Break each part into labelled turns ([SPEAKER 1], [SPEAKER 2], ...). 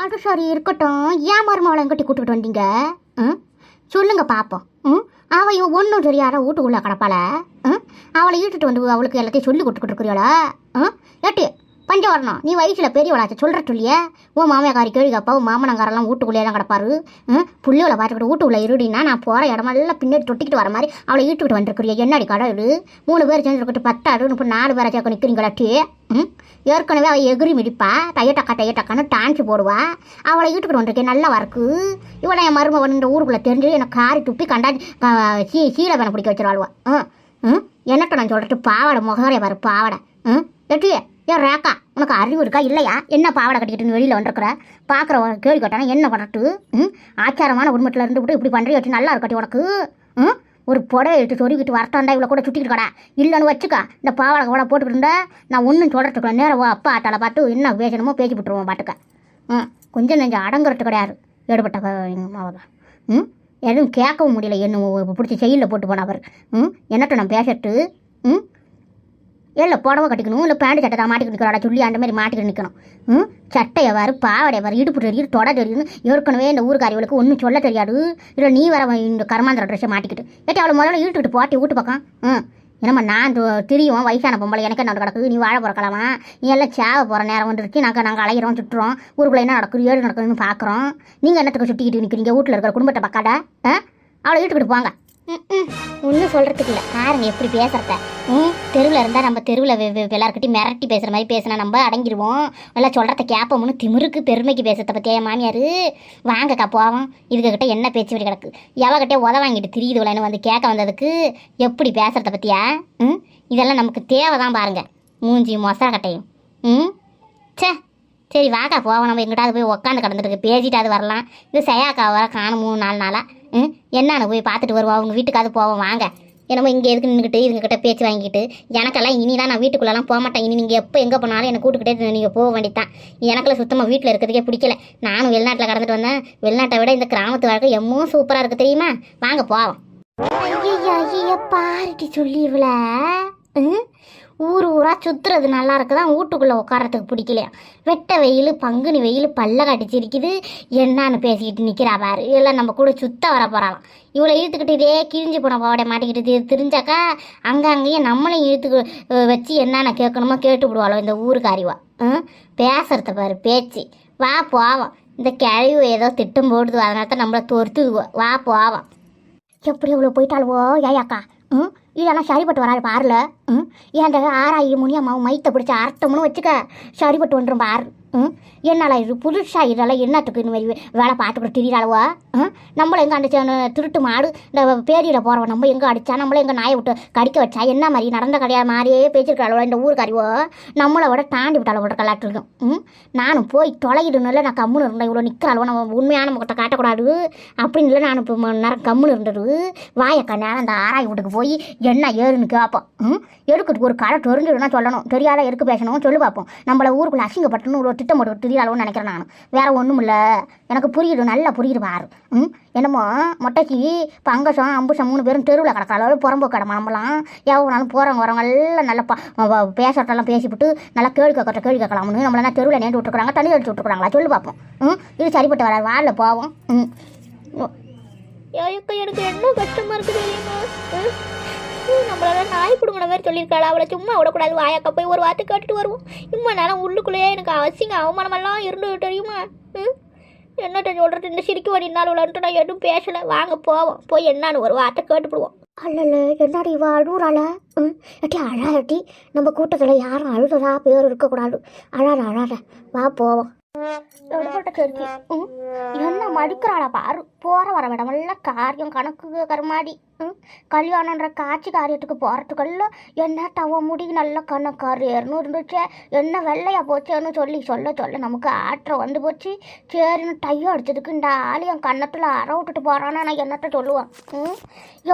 [SPEAKER 1] அது சரி இருக்கட்டும். ஏன் மருமவளை எங்கிட்ட கூட்டிகிட்டு வந்தீங்க? ம் சொல்லுங்க பார்ப்போம் ம்? அவள் இவன் ஒன்றும் தெரியாத வீட்டுக்குள்ளே கிடப்பாள. ம்? அவளை இழுத்துட்டு வந்து அவளுக்கு எல்லாத்தையும் சொல்லி கொடுத்துக்கிட்டு இருக்கிறியோளா. ம்? ஏட்டி பஞ்சம் வரணும். நீ வயசில் பெரியவளாச்சு சொல்கிற சொல்லிய. உன் மாமியாக்காரி கேள்வி கேட்பா உன் மாமனங்காரெல்லாம் வீட்டுக்குள்ளே தான் கிடப்பாரு. ம்? புள்ளியோட பார்த்துக்கிட்டு வீட்டுக்குள்ளே இருடினா நான் போகிற இடமெல்லாம் பின்னாடி தொட்டிக்கிட்டு வர மாதிரி அவளை இழுத்துக்கிட்டு வந்துருக்குறிய. என்னடி கடவுள் மூணு பேர் சேர்ந்துருக்கிட்டு பத்தாடு இப்போ நாலு பேரை சேர்க்க நிற்கிறீங்களாட்டி ம்? ஏற்கனவே அவள் எகிரி மிடிப்பா தையட்டக்கா தையட்டக்கான்னு டான்ஸ் போடுவா. அவளை வீட்டுக்கிட்டு வந்திருக்கேன் நல்லா வரக்கு இவளை என் மருமகன் இந்த ஊருக்குள்ளே தெரிஞ்சு எனக்கு காரி துப்பி கண்டா சீ சீலை வேணை பிடிக்க வச்சிருவாளுவா. ம்? ம்? என்னட்ட நான் சொல்கிறது பாவாடை முகவரையை பாரு பாவாடை. ம்? எட்டியே ஏன் ரேக்கா உனக்கு அறிவு இருக்கா இல்லையா? என்ன பாவாடை கட்டிக்கிட்டு வெளியில் வந்துருக்குற? பார்க்குற கேள்வி கேட்டானா என்ன பண்ணட்டு? ம்? ஆச்சாரமான குடும்பத்தில் இருந்துவிட்டு இப்படி பண்ணுறி வச்சு நல்லா இருக்கட்டி உனக்கு? ம்? ஒரு புடவை எடுத்து சொருகிட்டு வரட்டாண்டா இவ்வளோ கூட சுட்டிக்கிட்டு கடா. இல்லைன்னு வச்சுக்கா இந்த பாவாடை கூட போட்டுக்கிட்டு இருந்தா நான் ஒன்றும் சொல்கிறதுக்குள்ள நேரம் அப்பா ஆட்டால பார்த்து என்ன பேசணுமோ பேசி விட்டுருவோம் பாட்டுக்க. ம் கொஞ்சம் நெஞ்சம் அடங்குறது கிடையாது. ஏடுபட்ட மாவதா ம் எதுவும் கேட்கவும் முடியல என்ன பிடிச்சி செயலில் போட்டு போனவர் ம்? என்னட்ட நான் பேசட்டு? ம்? இல்லை புடவை கட்டிக்கணும் இல்லை பேண்ட் சட்டை தான் மாட்டிக்கிட்டு நிற்கிறாடா சொல்லி அந்த மாதிரி மாட்டிக்கிட்டு நிற்கணும் ம்? சட்டையை வர பாவடை வர இடுப்பு தெரியுது தொட தெரியுது ஏற்கனவே இந்த ஊருக்காரிகளுக்கு ஒன்றும் சொல்ல தெரியாது. இல்லை நீ வர இந்த கர்மாந்திர ட்ரெஸ்ஸை மாட்டிக்கிட்டு. ஏட்டி அவளை முதல்ல இழுத்துக்கிட்டு போட்டி வீட்டு பக்கம். ம். என்னம்மா நான் தெரியும் வயசான பொம்பளை எனக்கு என்ன கிடக்குது நீ வாழ பிறக்கலாமா நீ எல்லாம் சேவை போகிற நேரம் வந்துருச்சு நாங்கள் நாங்கள் அலைகிறோம் சுட்டுறோம் ஊருக்குள்ளே என்ன நடக்குது ஏழு நடக்குதுன்னு பார்க்குறோம் நீங்கள் என்னத்துக்கு சுட்டிக்கிட்டு நிற்கிறீங்க வீட்டில் இருக்கிற குடும்பத்தை பக்காடா ஆ? அவளை இழுத்துக்கிட்டு போங்க. ஒன்றும் சொல்கிறதுக்கு இல்லை. பாருங்க எப்படி பேசுகிறத ம்? தெருவில் இருந்தால் நம்ம தெருவில் எல்லாருக்கிட்டையும் மிரட்டி பேசுகிற மாதிரி பேசினா நம்ம அடங்கிடுவோம் எல்லாம் சொல்கிறத கேட்போம்னு திமிருக்கு பெருமைக்கு பேசுறத பற்றியா என் மாமியார்? வாங்கக்கா போவோம். இதுக்கிட்ட என்ன பேச்சு வழி கிடக்கு? எவகிட்டே உத வாங்கிட்டு திரியுது வந்து கேட்க வந்ததுக்கு எப்படி பேசுகிறத பற்றியா ம்? இதெல்லாம் நமக்கு தேவை தான் பாருங்கள் மூஞ்சி மொசர கட்டையும். ம்? சே சரி வாக்கா போவோம். நம்ம எங்கிட்டாவது போய் உக்காந்து கிடந்துருக்கு பேசிட்டாது வரலாம். இது சயாக்கா வர காணும் மூணு நாலு நாளாக ம்? என்னன்னு போய் பார்த்துட்டு வருவோம் அவங்க வீட்டுக்காவது போவோம் வாங்க. என்னமோ இங்கே எதுக்கு நின்றுக்கிட்டு இதுங்கிட்ட பேச்சு வாங்கிக்கிட்டு எனக்கெல்லாம் இனிதான் நான் வீட்டுக்குள்ளெல்லாம் போக மாட்டேன். இனி நீங்கள் எப்போ எங்கே போனாலும் என்னை கூட்டுக்கிட்டே நீங்கள் போக வேண்டியதான் எனக்கெல்லாம் சுத்தமாக வீட்டில் இருக்கிறதுக்கே பிடிக்கல. நானும் வெளிநாட்டில் கடந்துட்டு வந்தேன். வெளிநாட்டை விட இந்த கிராமத்து வாழ்க்கை எம்மோ சூப்பராக இருக்குது தெரியுமா? வாங்க போவோம். பாருட்டி சொல்லி ஊர் ஊராக சுத்துறது நல்லா இருக்குதான் வீட்டுக்குள்ளே உட்காரத்துக்கு பிடிக்கலையா? வெட்ட வெயில் பங்குனி வெயில் பல்ல கடிச்சிருக்குது. என்னான்னு பேசிக்கிட்டு நிற்கிறா பாரு. எல்லாம் நம்ம கூட சுத்த வர போகிறாளாம் இவ்வளோ இழுத்துக்கிட்டு இதே கிழிஞ்சு போன போட மாட்டிக்கிட்டு தெரிஞ்சாக்கா அங்கே அங்கேயே நம்மளையும் இழுத்து வச்சு என்னென்ன கேட்கணுமோ கேட்டு விடுவாளோ இந்த ஊருக்காரிவா ம் பேசுகிறத பாரு பேச்சு. வா போவோம். இந்த கிழவு ஏதோ திட்டம் போடுது. அதனால தான் நம்மளை தொறுத்துதுவோ வா போவோம். எப்படி இவ்வளோ போயிட்டாளுவோ ஏயாக்கா? ம்? இதெல்லாம் சரிப்பட்டு வராது பாருல. ம்? ஏன்டா ஆறாயி முனியம்மாவும் மைத்தை பிடிச்ச அர்த்தம்னு வச்சுக்க. சரிப்பட்டு வந்துடும் பார். ம்? என்னால் இது புதுசாக இதெல்லாம் என்னத்துக்கு இந்த மாதிரி வேலை பார்த்துக்கிட்டு திரியிறாளுவா? அளவோ நம்மளை எங்கே அடிச்ச திருட்டு மாடு இந்த பேரியில் போகிறவன் நம்ம எங்கே அடித்தா நம்மளை எங்கே நாயை விட்டு கடிக்க வச்சா என்ன மாதிரி நடந்த கடையா மாதிரியே பேச்சிருக்காளோ இந்த ஊருக்காரிவோ நம்மளை விட தாண்டி விட்டாளோ விட கலாட்டிருக்கும் ம்? நானும் போய் தொலையிடணும்ல நான் கம்முன்னு இருந்தேன். இவ்வளோ நிற்கிறாளோ நம்ம உண்மையான முகத்தை காட்டக்கூடாது. அப்படின்னு இல்லை நான் இப்போ நேரம் கம்முன்னு இருந்தது. வாயக்கா நேரம் அந்த ஆராய் வீட்டுக்கு போய் என்ன ஏறுன்னு கேட்போம் ம்? எடுக்கிறதுக்கு ஒரு கடை தெரிஞ்சிடுனா சொல்லணும். தெரியாத எடுக்க பேசணும்? சொல்லி பார்ப்போம். நம்மளை ஊருக்குள்ள அசிங்கப்பட்டுன்னு ஒரு திட்டம் போட்டு திரியாளோன்னு நினைக்கிறேன் நான் வேறு ஒன்றும் இல்லை எனக்கு புரியுது நல்லா புரியுது பாரு. ம்? என்னமோ மொட்டைக்கு பங்கசம் அம்புசம் மூணு பேரும் தெருவில் கிடக்காளோ புறம்பு கிடமா நம்மளாம் எவ்வளோனாலும் போகிறவங்க வரவங்க எல்லாம் நல்லா ப பேசுறதெல்லாம் பேசிவிட்டு நல்லா கேள்வி கேட்கற கேள்வி கேட்கலாம்னு நம்மளாம் தெருவில் நேண்டு விட்டுருக்குறாங்க தண்ணி அடிச்சு விட்டுருக்குறாங்களா? சொல்லி பார்ப்போம் ம்? இது சரிப்பட்டு வராது வாரில் போவோம். ம்.
[SPEAKER 2] ஐயக்கா எனக்கு என்ன கஷ்டமா இருக்கு தெரியுமா? ம்? நம்மளால நாய் பிடுங்கின மாதிரி சொல்லியிருக்காளா? அவளை சும்மா விடக்கூடாது வாயாக்கா போய் ஒரு வார்த்தை கேட்டுட்டு வருவோம். இம்மா நேரம் உள்ளுக்குள்ளேயே எனக்கு அசிங்க அவமானமெல்லாம் இருந்து தெரியுமா? ம்? என்னட்ட சொல்கிறது இந்த சிரிக்க வடினாலும் விளாண்டு நான் எதுவும் பேசலை. வாங்க போவோம். போய் என்னன்னு ஒரு வார்த்தை கேட்டுப்படுவோம்.
[SPEAKER 1] அல்லல்ல என்னடி இவ அழுறாள ம்? எட்டி அழாட்டி நம்ம கூட்டத்தில் யாரும் அழுததா பேர் இருக்கக்கூடாது. அழாத அழாத. வா போவோம். என்ன மடிக்கிறாளா பாரு. போகிற வர விடமெல்லாம் காரியம் கணக்கு கருமாடி. கல்யாணன்ற காட்சி காரியத்துக்கு போகிறதுக்குள்ள என்ன தவ முடி நல்ல ஏறணும் இருந்துச்சு என்ன வெள்ளையாக போச்சேன்னு சொல்லி சொல்ல சொல்ல நமக்கு ஆற்றம் வந்து போச்சு. சரின்னு டையோ அடிச்சதுக்கு இந்த ஆலயம் கன்னத்தில் அற விட்டுட்டு போகிறான்னு நான் என்னத்த சொல்லுவேன்? ம்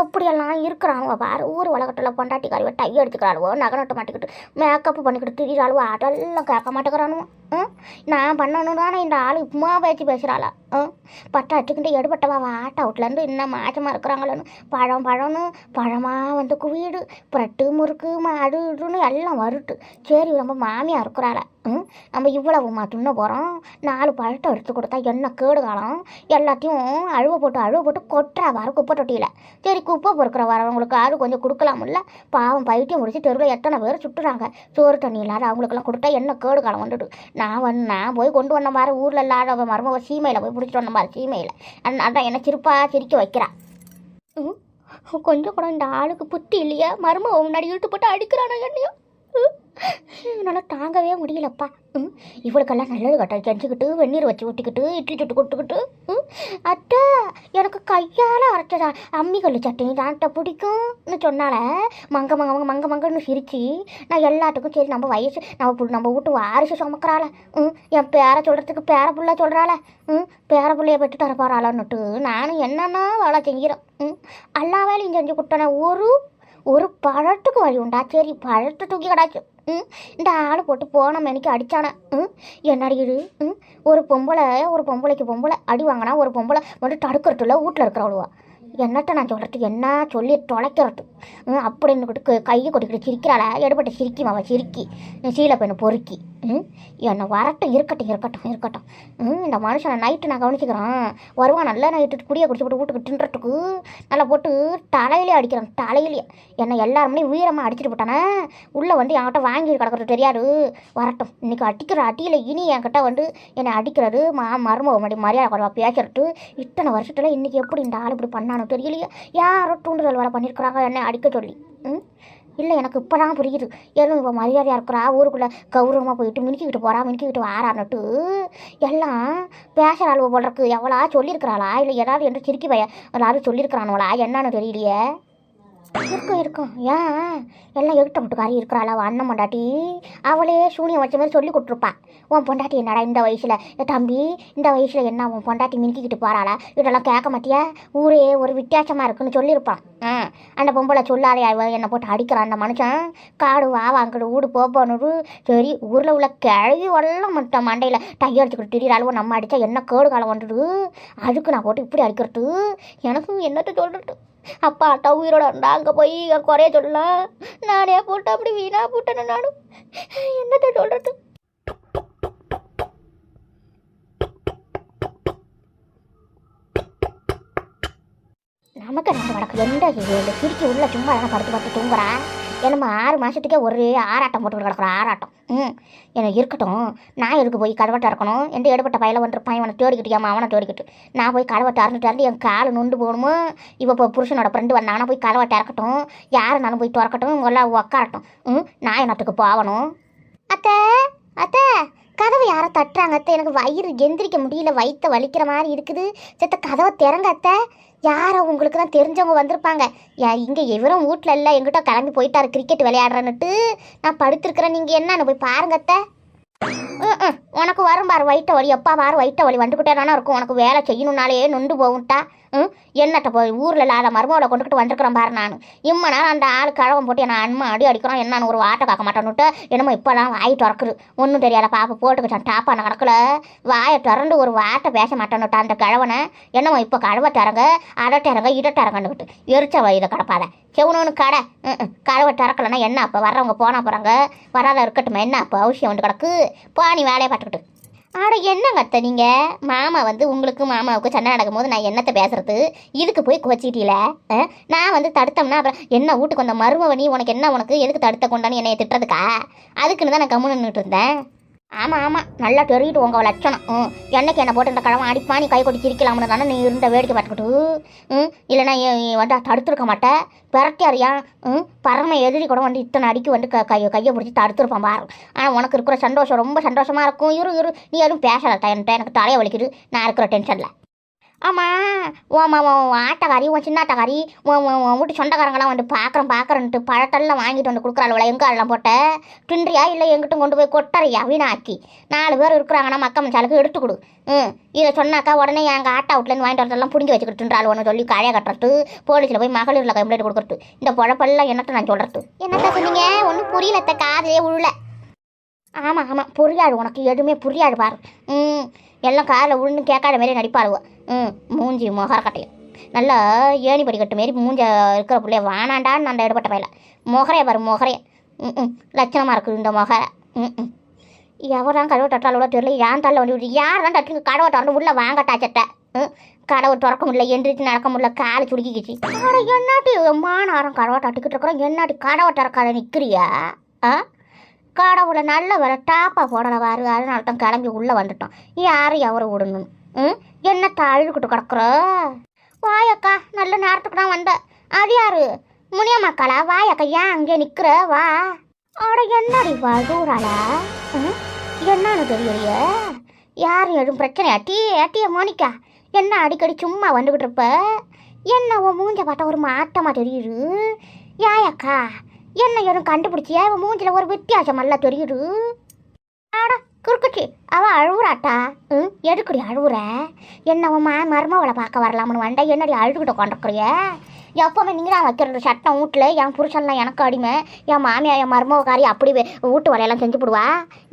[SPEAKER 1] எப்படியெல்லாம் இருக்கிறாங்க பாரு ஊர் உலகத்தில் பொண்டாட்டி கறிவை டை எடுத்துக்கிறாளுவோ நகை மாட்டிக்கிட்டு மேக்கப் பண்ணிக்கிட்டு திரிகிறாளுவோ அதெல்லாம் கேட்க மாட்டேங்கிறானுவோ. ம் நான் பண்ணணும் தானே இந்த ஆள் இப்பமா பேச்சு பேசுகிறாளா பட்டா வச்சுக்கிட்டு எடுபட்டவா வாட்ட அவுட்லேருந்து இன்னும் மாச்சமாக இருக்கிறாங்களோன்னு பழம் பழம்னு பழமாக வந்து குவிடு புரட்டு முறுக்கு மாடுன்னு இதுன்னு எல்லாம் வருட்டு சரி நம்ம மாமியாக இருக்கிறாள ம் நம்ம இவ்வளவுமா துண்ண போகிறோம் நாலு பழத்தை எடுத்து கொடுத்தா என்ன கேடு காலம்? எல்லாத்தையும் அழுவ போட்டு அழுவ போட்டு கொட்டுறா வர குப்பை தொட்டியில். சரி குப்பை பொறுக்கிற வரவங்களுக்கு ஆறு கொஞ்சம் கொடுக்கலாம்ல பாவம் பைத்தியம் முடிச்சு தெருவில் எத்தனை பேர் சுட்டுறாங்க. சோறு தண்ணி இல்லாத அவங்களுக்கெல்லாம் கொடுத்தா என்ன கேடு காலம் வந்துட்டு நான் வந்து நான் போய் கொண்டு வந்த மாதிரி ஊரில் இல்லாத மருமக சீமையில் போய் பிடிச்சிட்டு வந்த மாதிரி சீமையில் அதான் என்ன சிரிப்பாக சிரிக்க வைக்கிறான் கொஞ்சம் கூட இந்த ஆளுக்கு புத்தி இல்லையா? மருமக முன்னாடி இழுத்து போட்டு அடிக்கிறானோ என்னையோ? ம், என்னால் தாங்கவே முடியலப்பா. ம் இவளுக்கெல்லாம் நல்லது கட்ட செஞ்சுக்கிட்டு வெந்நீர் வச்சு ஊட்டிக்கிட்டு இட்லி சுட்டு கொடுத்துக்கிட்டு ம். அத்தை எனக்கு கையால் அரைச்சதா? அம்மிக்கல் சட்னி தான்ட்ட பிடிக்கும்னு சொன்னால மங்க மங்க மங்க மங்க மங்கன்னு சிரிச்சு நான் எல்லாத்துக்கும் சரி நம்ம வயசு நம்ம புள்ள- நம்ம வீட்டு வாரிசு சுமக்கிறாள. ம் என் பேரை சொல்கிறதுக்கு பேர புள்ள சொல்கிறாள ம் பேர பிள்ளைய பெற்று தரப்போகிறாளன்னுட்டு நானும் என்னென்ன வேலை செய்கிறேன் ம் எல்லா வேலையும் செஞ்சு கொடுத்தேனே ஒரு ஒரு பழத்துக்கு வழி உண்டா? சரி பழத்தை தூக்கி கிடாச்சு ம் இந்த ஆள் போட்டு போன மணிக்கு அடித்தானே ம் என்னடி இது? ம் ஒரு பொம்பளை ஒரு பொம்பளைக்கு பொம்பளை அடி வாங்கினா ஒரு பொம்பளை வந்து தடுக்கிறதுல வீட்டில் இருக்கிறவளுவா? என்னட்ட நான் சொல்கிறது என்ன சொல்லி தொலைக்கிறது? ம் அப்படின்னு கையை கொட்டிக்கிட்டு சிரிக்கிறாள. எடுபட்ட சிரிக்கி மாவா சிரிக்கி. சீலை பெண்ணு பொறுக்கி. ம்? என்னை வரட்டும் இருக்கட்டும் இருக்கட்டும் இருக்கட்டும். ம் இந்த மனுஷனை நைட்டு நான் கவனிச்சுக்கிறேன். வருவான் நல்லா நைட்டு குடியை குடிச்சு போட்டு வீட்டுக்கு தின்றதுக்கு. நல்லா போட்டு தலையிலே அடிக்கிறான் தலையிலே. என்னை எல்லாருமே வீரமாக அடிச்சிட்டு போட்டானே. உள்ளே வந்து என்கிட்ட வாங்கி கிடக்கிறது தெரியாது. வரட்டும். இன்றைக்கி அடிக்கிற அடியில் இனி என்கிட்ட வந்து என்னை அடிக்கிறது மா மருமக மடி மரியாதை குறைவா பேசுறது இத்தனை வருஷத்தில் இன்றைக்கி எப்படி இந்த ஆள் இப்படி பண்ணானோ தெரியலையே. யாரோ தூண்டுதல் வேலை பண்ணியிருக்கிறாங்க என்னை அடிக்க சொல்லி. ம்? இல்லை எனக்கு இப்போ தான் புரியுது. எல்லாம் இப்போ மரியாதையாக இருக்கிறா? ஊருக்குள்ளே கௌரவமாக போயிட்டு மினுக்கிக்கிட்டு போகிறா மினுக்கிக்கிட்டு வாரான்னுட்டு எல்லாம் பேசுகிற அளவு போடுறக்கு எவ்வளோ சொல்லியிருக்கிறாளா? இல்லை ஏதாவது என்று சிரிக்கி பய எல்லாரும் சொல்லியிருக்கிறானுவளா என்னன்னு தெரியலையே. இருக்கும் இருக்கும். ஏன்? எல்லாம் எகிட்ட முட்டுக்காரி இருக்கிறாளா? அவள் அண்ணன் பொண்டாட்டி அவளே சூனியம் வச்ச மாதிரி சொல்லி கொடுத்துருப்பா. உன் பொண்டாட்டி என்னடா இந்த வயசில்? தம்பி இந்த வயசில் என்ன உன் பொண்டாட்டி மின்கிக்கிட்டு போகிறாளா இதெல்லாம் கேட்க மாட்டியா? ஊரே ஒரு வித்தியாசமாக இருக்குன்னு சொல்லியிருப்பான். ஆ அந்த பொம்பளை சொல்லாதே என்னை போட்டு அடிக்கிறான் அந்த மனுஷன். காடு வா வாங்கடு ஊடு போப்போன்னு சரி ஊரில் உள்ள கிழவி எல்லாம் மட்டும் மண்டையில் டைய அடிச்சுக்கிட்டு திடீர் நம்ம அடித்தா என்ன கேடு காலம் வந்துடுது? அதுக்கு நான் போட்டு இப்படி அடிக்கிறது? எனக்கும் என்னத்தை சொல்கிறது அப்பா அட்டா உயிரோட இருந்தால் அங்கே போய் என் குறைய சொல்லலாம் நானே போட்டு அப்படி வீணா போட்டேன்னு நானும் என்னத்தை சொல்கிறது நமக்கு ரெண்டு வடக்கு எந்த சிரிச்சு உள்ள சும்மா எல்லாம் படுத்து படுத்து தூங்குறா? என்னம்மா ஆறு மாதத்துக்கே ஒரே ஆராட்டம் போட்டு கிடக்குற ஆராட்டம் ம் எனக்கு இருக்கட்டும். நான் எதுக்கு போய் கழுவட்டை இருக்கணும் எந்த எடுப்பட்ட பையில வந்துருப்பான்? இவனை தேடிக்கிட்டியாமா அவனை தேடிக்கிட்டு. நான் போய் கழுவட்டை அறந்துட்டு இருந்து என் கால் நொண்டு போகணுமோ? இப்போ இப்போ புருஷனோட ஃப்ரெண்டு வந்தாங்கன்னா போய் கழுவட்டை இறக்கட்டும் யாருனாலும் போய் திறக்கட்டும். எல்லாம் உக்காரட்டும். ம் நான் என்னத்துக்கு போகணும்? அத்தை அத்தை. கதவை யாரோ தட்டுறாங்க அத்தை. எனக்கு வயிறு எந்திரிக்க முடியல. வயிற்ற வலிக்கிற மாதிரி இருக்குது. செத்த கதவை திறங்க அத்தை. யாரோ உங்களுக்கு தான் தெரிஞ்சவங்க வந்திருப்பாங்க. யா இங்கே எவரும் வீட்டில் இல்லை. எங்கிட்ட கிளம்பி போயிட்டாரு. கிரிக்கெட் விளையாடுறேன்னுட்டு நான் படுத்திருக்கிறேன். நீங்கள் என்னன்னு போய் பாருங்க அத்தை. உனக்கு வரும் பாரு. வயிற்ற வலி. எப்பா பாரு வயிற்ற வலி. வந்துக்கிட்டே தானே இருக்கும். உனக்கு வேலை செய்யணும்னாலே நொண்டு போகும்ட்டா. ம்? என்னட்ட போய் ஊரில் இல்லாத மருமகளை கொண்டுக்கிட்டு வந்திருக்கிறேன் பாரு நான். இம்ம நேரம் அந்த ஆள் கழவம் போட்டு என்ன அன்மா அடி அடிக்கிறோம் என்னன்னு ஒரு வாட்டை காக்க மாட்டேன்னுட்டு என்னமோ இப்போலாம் வாய் திறக்குது. ஒன்றும் தெரியாத பாப்பா போட்டுக்கிட்டான் டாப்பான கிடக்கல வாயை திறந்து ஒரு வார்த்தை பேச மாட்டேன்னுட்டு அந்த கிழவனை. என்னமோ இப்போ கழுவ திறங்க அதை திறங்க இதை திறங்கன்னுக்கிட்டு எரிச்ச வயிறு கிடப்பாத. செவனோன்னு கடை. ம், கழுவை திறக்கலன்னா என்ன அப்போ? வர்றவங்க போனால் போகிறாங்க வராத இருக்கட்டுமா? என்ன அப்போ? அவசியம் வந்து கிடக்கு. போ நீ வேலையை பார்த்துக்கிட்டு. ஆட என்னங்க அத்தை நீங்கள் மாமா வந்து உங்களுக்கு மாமாவுக்கு சண்டை நடக்கும் போது நான் என்னத்தை பேசுறது? இதுக்கு போய் கோச்சிட்டீல நான் வந்து தடுத்தோம்னா அப்புறம் என்ன வீட்டுக்கு வந்த மருமவனி உனக்கு என்ன உனக்கு? எதுக்கு தடுத்த கொண்டான்னு என்னைய திட்டுறதுக்கா? அதுக்குன்னு தான் நான் கம்முன்னு இருந்தேன். ஆமாம் ஆமாம் நல்லா தெரியுது உங்கள் லட்சணம். ம். என்னைக்கு என்னை போட்டு இந்த கிழமை அடிப்பா நீ கை கொட்டி சிரிக்கலாம்னு தானே நீ இருந்த வேடிக்கை பார்த்துக்கிட்டு ம். இல்லைனா வந்து தடுத்துருக்க மாட்டேன் பிறட்டியாரியா ம். பரம எதிரி கூட வந்து இத்தனை அடிக்கு வந்து க கையை கையை பிடிச்சி தடுத்துருப்பான் பாரு. ஆனால் உனக்கு இருக்கிற சந்தோஷம் ரொம்ப சந்தோஷமாக இருக்கும். இரு இரு. நீ எதுவும் பேசலை என்கிட்ட எனக்கு தலையை வலிக்குது. நான் இருக்கிற டென்ஷனில் ஆமாம் உன் உன் ஆட்டக்காரி உன் சின்ன ஆட்டக்காரி உன் உன் வீட்டு சொந்தக்காரங்களாம் வந்து பார்க்குறேன் பார்க்குறேன்ட்டு பழத்தெல்லாம் வாங்கிட்டு வந்து கொடுக்குறாள் எங்கே எல்லாம் போட்ட? தின்றியா இல்லை எங்கிட்டும் கொண்டு போய் கொட்டறியா வீணாக்கி? நாலு பேர் இருக்கிறாங்கன்னா மக்க மச்சாலுக்கு எடுத்து கொடு. ம் இதை சொன்னாக்கா உடனே எங்கள் ஆட்டா அவுட்லேருந்து வாங்கிட்டு வரதெல்லாம் பிடிங்கி வச்சுக்கிட்டு தின்றாள் ஒன்று சொல்லி கழைய கட்டுறது போலீஸில் போய் மகளிரில் கம்ப்ளைண்ட் கொடுக்குறது இந்த பொழப்பெல்லாம் என்னத்தை நான் சொல்கிறது என்னத்த சொன்னீங்க? ஒன்றும் புரியலத்த காதலே உள்ள ஆமாம் ஆமாம் புரியாது உனக்கு எதுவுமே புரியாது பாரு. ம் எல்லாம் காரில் விழுந்து கேட்காத மாரி நடிப்பாளுவோ. ம் மூஞ்சி முகரக்கட்டையும் நல்லா ஏணி படிக்கட்டு மாரி மூஞ்ச இருக்கிற பிள்ளைய வானாண்டான்னு அந்த இடப்பட்ட பையில. முகரைய பாரு முகரே ம் ம் லட்சணமாக இருக்குது இந்த முகரை ம் ம். எவரான் கதவை தட்டாலோட தெரியல ஏன் தள்ள வந்து விட்டு யார் தான் தட்டுங்க கதவை திறந்து உள்ளே வாங்கட்டா சட்டை ம் கடவுள் திறக்க முடியல எந்திரிச்சு நடக்க முடியல காலை சுடுக்கிக்கிச்சு ஆனால் என்னாட்டி மாநாரம் கடவை தட்டுக்கிட்டு இருக்கிறோம். என்னாட்டி கடவை திறக்காத நிற்கிறியா ஆ? கடவுளை நல்ல வர டாப்பாக போடல வாரு அதனால தான் கிளம்பி உள்ளே வந்துட்டோம். யாரும் எவரை விடணும். ம்? என்ன அழுதுகிட்டு கிடக்குற? வாயக்கா நல்ல நேரத்துக்கு தான் வந்த. அது யாரு? முனியம்மாக்காளா? வாயக்கா ஏன் அங்கே நிற்கிற வா. அட என்னடி வழுறாளா ம்? என்னன்னு தெரியலையே. யாரும் எதுவும் பிரச்சனையா? டீ டீய மோனிக்கா. என்ன அடிக்கடி சும்மா வந்துக்கிட்டு இருப்ப? என்ன உன் மூஞ்ச பார்த்தா ஒரு மாட்டமாக தெரியுது. யாயக்கா என்ன யாரும் கண்டுபிடிச்சியா? இவன் மூஞ்சில் ஒரு வித்தியாசம் நல்லா தெரியுது. ஆடா குறுக்குச்சி. அவன் அழுவுறாட்டா? ம் எதுக்குடி அழுவுற? என்ன உன் மா மருமவளை பார்க்க வரலாம்னு வந்தா என்னடி அழுதுகிட்ட கொண்டிருக்கிறிய எப்போவுமே நீங்கள் தான் வைக்கிறது சட்டம் வீட்டில் என் புருஷன்லாம் எனக்கு அடிமை. என் மாமியார் என் மருமவக்காரி அப்படி வீட்டு வேலையெல்லாம் செஞ்சு போடுவா?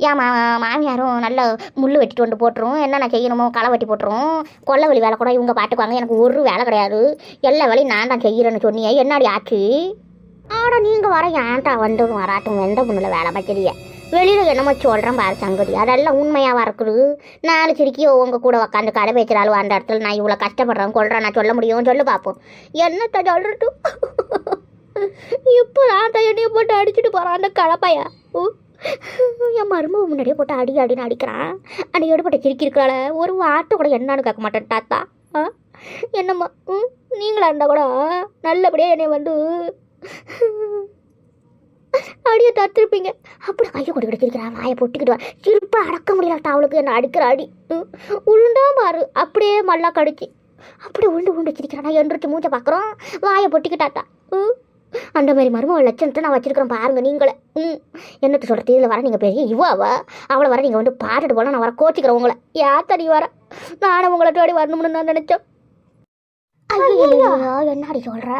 [SPEAKER 1] என் மா மாமியாரும் நல்ல முள் வெட்டிட்டு வந்து போட்டுரும். என்னென்ன செய்யணுமோ களை வெட்டி போட்டுரும். கொல்லை வெளி வேலை கூட இவங்க பாட்டுக்குவாங்க எனக்கு ஒரு வேலை கிடையாது. எல்லா வேலையும் நான் தான் செய்கிறேன்னு சொன்னியே. என்னடி ஆச்சு? ஆட நீங்கள் வர ஏன்டா வந்து வராட்டும் எந்த பொண்ணுல வேலை பார்க்குறீங்க வெளியில் என்னமோ சொல்கிறேன் பாரு சங்கதி. அதெல்லாம் உண்மையாக இருக்குது? நாலு சிரிக்கி உங்க கூட உக்காந்து கடை பேச்சுறாலும் அந்த இடத்துல நான் இவ்வளோ கஷ்டப்படுறேன் கொள்றேன் நான் சொல்ல முடியும் சொல்லு பார்ப்போம் என்னத்த சொல்லிட்டு இப்போ நான் என்னைய போட்டு அடிச்சுட்டு போகிறான் அந்த கலப்பையா. என் மருமக முன்னாடியே போட்டு அடி அடின்னு அடிக்கிறான் அந்த எடுபட்ட சிரிக்கி ஒரு வார்த்தை கூட என்னன்னு கேட்க மாட்டேன் தாத்தா. ஆ என்னம்மா ம் நீங்களா இருந்தால் கூட நல்லபடியாக என்னை வந்து அடியை தத்துருப்பீங்க அப்படி கையை கொண்டு கிடச்சிருக்கிறா வாயை பொட்டிக்கிட்டு வா சிரிப்பை அடக்க முடியலட்டா அவளுக்கு. என்ன அடிக்கிற அடி. உளுண்டா பாரு. அப்படியே மல்லா கடிச்சு அப்படியே உண்டு உண்டு வச்சிருக்கிறா நான் எந்திரிச்சு மூச்சை பார்க்குறோம் வாயை பொட்டிக்கிட்டாத்தா ம். அந்த மாதிரி மருமக லட்சணத்தை நான் வச்சிருக்கிறேன் பாருங்க நீங்களே. ம். என்னட்டு சொல்கிறது இதில் வர நீங்கள் பெரிய இவாவா. அவளை வர நீங்கள் வந்து பார்த்துட்டு போனால் நான் வர கோச்சிக்கிறேன் உங்களை. யார் தடி வர? நானும் உங்களை தேடி வரணும்னு நான் நினச்சேன். ஐயோ என்னடி சொல்கிற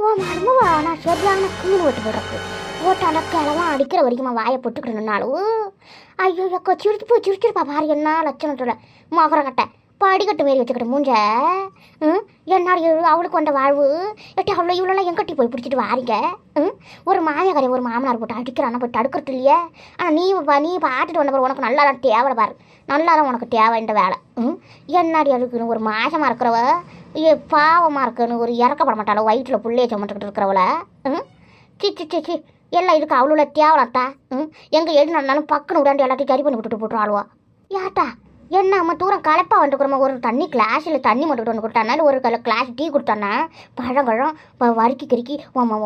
[SPEAKER 1] ஓ மருமவா நான் சரியான கீழ் ஓட்டு போடுறது ஓட்டால கிழவன் அடிக்கிற வரைக்கும் வாயை போட்டுக்கிடணும்னாலும் நின்னாலும் ஐயோ அக்கா போய் சிரிச்சிருப்பா பாரு என்ன லட்சணத்தோட மகர கட்டை படிக்கட்டு மாரி வச்சுக்கிட்டு மூஞ்ச ம்? என்னடி அவளுக்கு வந்த வாழ்வு எட்டி அவ்வளோ இவ்வளோலாம் எங்கட்டி போய் பிடிச்சிட்டு வாரிங்க? ம்? ஒரு மாமியாரி ஒரு மாமனார் போட்டு அடிக்கிறானா போய் தடுக்கிறது இல்லையே? ஆனால் நீ பா- நீ பார்த்துட்டு வந்த பாரு உனக்கு நல்லா தான் தேவை பாரு. நல்லா தான் உனக்கு தேவை இந்த வேலை. ம்? என்னடி அதுக்குன்னு ஒரு மாசமாக இருக்கிறவ ஏ பாவமாக இருக்குன்னு ஒரு இறக்கப்பட மாட்டாளோ வயிற்றில் புள்ளைய சுமந்துக்கிட்டு இருக்கிறவள. ம்? சி சி சி சி. எல்லாம் இதுக்கு அவ்வளோ தேவலாத்தா? ம்? எங்கே எது பக்குன்னு விடாண்டு எல்லாத்தையும் சரி பண்ணி விட்டுட்டு போட்டுருவாளுவா. யாட்டா என்ன நம்ம தூரம் கலப்பாக வந்துக்கிறோமா ஒரு தண்ணி கிளாஸில் தண்ணி மட்டும் வந்து கொடுத்தானாலும் ஒரு கல கிளாஸ் டீ கொடுத்தானா? பழங்கழம் வறுக்கி கிறுக்கி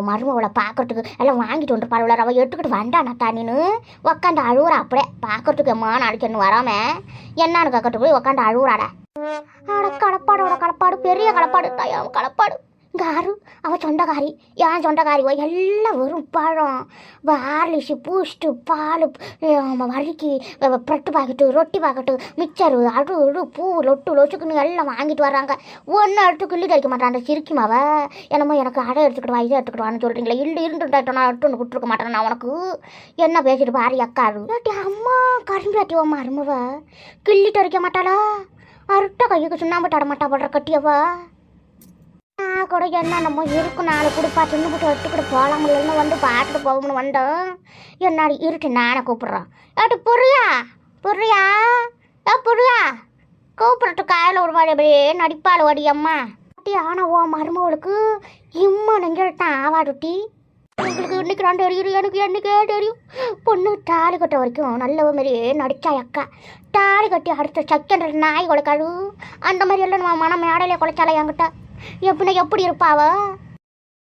[SPEAKER 1] மருமவளை பார்க்கறதுக்கு எல்லாம் வாங்கிட்டு வந்து பழவள அவள் எடுத்துக்கிட்டு வந்தானா தண்ணின்னு. உக்காந்து அழுவுறா அப்படியே. பார்க்கறதுக்கு எம்மா நாளைக்கு வராம? என்னான்னு கேட்கறதுக்கு போய் உக்காந்து அழுவுறாடா. அட கலப்பாடோட கலப்பாடு பெரிய கலப்பாடு தாயா கலப்பாடு. காரு அவள் சொந்தக்காரி ஏன் சொந்தக்காரி ஓ எல்லாம் வெறும் பழம். ஹார்லிக்ஸு பூஸ்ட்டு பால் வழுக்கி ப்ரெட்டு பாக்கெட்டு ரொட்டி பாக்கெட்டு மிக்சரு அடு அடு பூ லொட்டு லொச்சுக்குன்னு எல்லாம் வாங்கிட்டு வர்றாங்க. ஒன்று எடுத்து கிள்ளி கழிக்க மாட்டான் அந்த சிரிக்குமாவ என்னமோ எனக்கு அடை எடுத்துக்கிட்டு வா இதை எடுத்துக்கிட்டு வான்னு சொல்கிறீங்களே இல்லை இருந்துட்டோம் நான் ஒன்று கொடுத்துருக்க மாட்டேன் நான் உனக்கு என்ன பேசிட்டு பாரு அக்காரு அம்மா கரும்பு ஓ மருமவ. கிள்ளிட்டு அடிக்க மாட்டாளா? அருட்ட கையுக்கு சுண்ணாம்பு தட மாட்டா போடுற கட்டியவா? கூட என்ன நம்ம இருக்கும் நாலு கொடுப்பா சின்ன போட்டு எடுத்துக்கிட்டு போகலாம் முடியலன்னு வந்து பார்த்துட்டு போகணும்னு வந்தோம் என்னடி இருட்டு நானே கூப்பிட்றோம் ஏட்டு புரியா? புரியா? ஏ புரியா? கூப்பிட்றட்டு காயில் ஒரு மாதிரி அப்படியே நடிப்பாள் ஓடி அம்மா. குட்டி ஆனால் ஓ மருமவளுக்கு இம்மா நெஞ்சல் தான் ஆவாடுட்டி உங்களுக்கு இன்னைக்கு நான் தெரியும் எனக்கு என்னைக்கே தெரியும். பொண்ணு தாலி கட்ட வரைக்கும் நல்ல மாதிரியே நடிச்சா அக்கா. தாலி கட்டி அடுத்த செகண்ட் நாய் குலைக்காது. அந்த மாதிரி எல்லாம் நம்ம மனம் மேடையிலே கொலைச்சாலே என்கிட்ட. எப்படின்னா எப்படி இருப்பாவ?